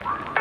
you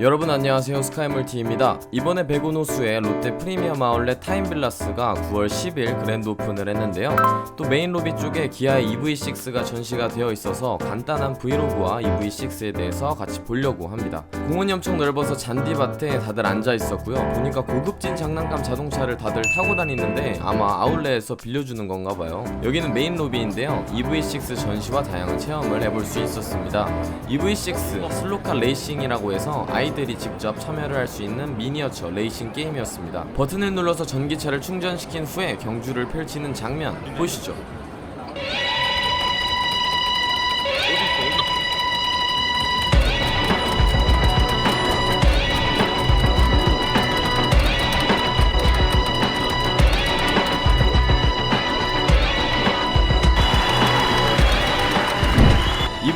여러분 안녕하세요. 스카이물티입니다. 이번에 베고노스의 롯데 프리미엄 아울렛 타임빌라스가 9월 10일 그랜드 오픈을 했는데요. 또 메인 로비 쪽에 기아의 EV6가 전시가 되어 있어서 간단한 브이로그와 EV6에 대해서 같이 보려고 합니다. 공원이 엄청 넓어서 잔디밭에 다들 앉아 있었고요. 보니까 고급진 장난감 자동차를 다들 타고 다니는데 아마 아울렛에서 빌려주는 건가 봐요. 여기는 메인 로비인데요. EV6 전시와 다양한 체험을 해볼 수 있었습니다. EV6 슬로카 레이싱이라고 해서 아이 들이 직접 참여를 할 수 있는 미니어처 레이싱 게임이었습니다. 버튼을 눌러서 전기차를 충전시킨 후에 경주를 펼치는 장면 보시죠.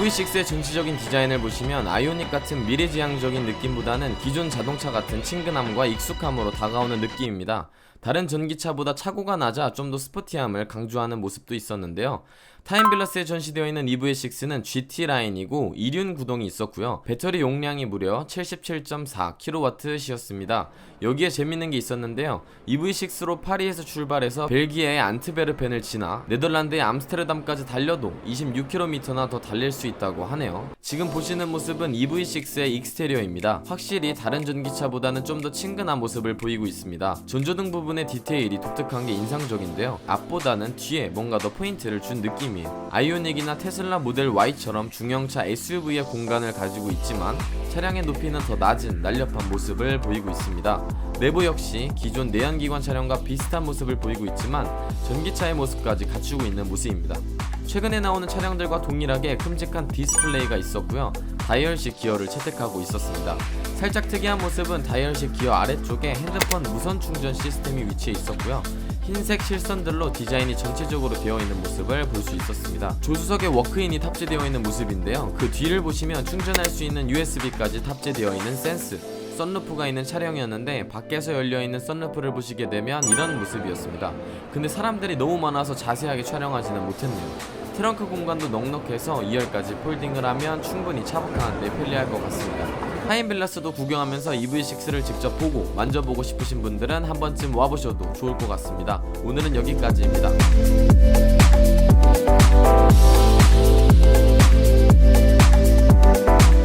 EV6의 전체적인 디자인을 보시면 아이오닉 같은 미래지향적인 느낌보다는 기존 자동차 같은 친근함과 익숙함으로 다가오는 느낌입니다. 다른 전기차보다 차고가 낮아 좀 더 스포티함을 강조하는 모습도 있었는데요. 타임빌러스에 전시되어 있는 EV6는 GT 라인이고 2륜 구동이 있었고요. 배터리 용량이 무려 77.4kWh였습니다. 여기에 재밌는 게 있었는데요. EV6로 파리에서 출발해서 벨기에의 안트베르펜을 지나 네덜란드의 암스테르담까지 달려도 26km나 더 달릴 수 있다고 하네요. 지금 보시는 모습은 EV6의 익스테리어입니다. 확실히 다른 전기차보다는 좀 더 친근한 모습을 보이고 있습니다. 전조등 부분의 디테일이 독특한 게 인상적인데요. 앞보다는 뒤에 뭔가 더 포인트를 준 느낌이에요. 아이오닉이나 테슬라 모델 Y처럼 중형차 SUV의 공간을 가지고 있지만 차량의 높이는 더 낮은 날렵한 모습을 보이고 있습니다. 내부 역시 기존 내연기관 차량과 비슷한 모습을 보이고 있지만 전기차의 모습까지 갖추고 있는 모습입니다. 최근에 나오는 차량들과 동일하게 큼직한 디스플레이가 있었고요. 다이얼식 기어를 채택하고 있었습니다. 살짝 특이한 모습은 다이얼식 기어 아래쪽에 핸드폰 무선 충전 시스템이 위치해 있었고요. 흰색 실선들로 디자인이 전체적으로 되어 있는 모습을 볼 수 있었습니다. 조수석에 워크인이 탑재되어 있는 모습인데요. 그 뒤를 보시면 충전할 수 있는 USB까지 탑재되어 있는 센스. 썬루프가 있는 차량이었는데 밖에서 열려있는 썬루프를 보시게 되면 이런 모습이었습니다. 근데 사람들이 너무 많아서 자세하게 촬영하지는 못했네요. 트렁크 공간도 넉넉해서 2열까지 폴딩을 하면 충분히 차박하는데 편리할 것 같습니다. 하인빌라스도 구경하면서 EV6를 직접 보고 만져보고 싶으신 분들은 한 번쯤 와보셔도 좋을 것 같습니다. 오늘은 여기까지입니다.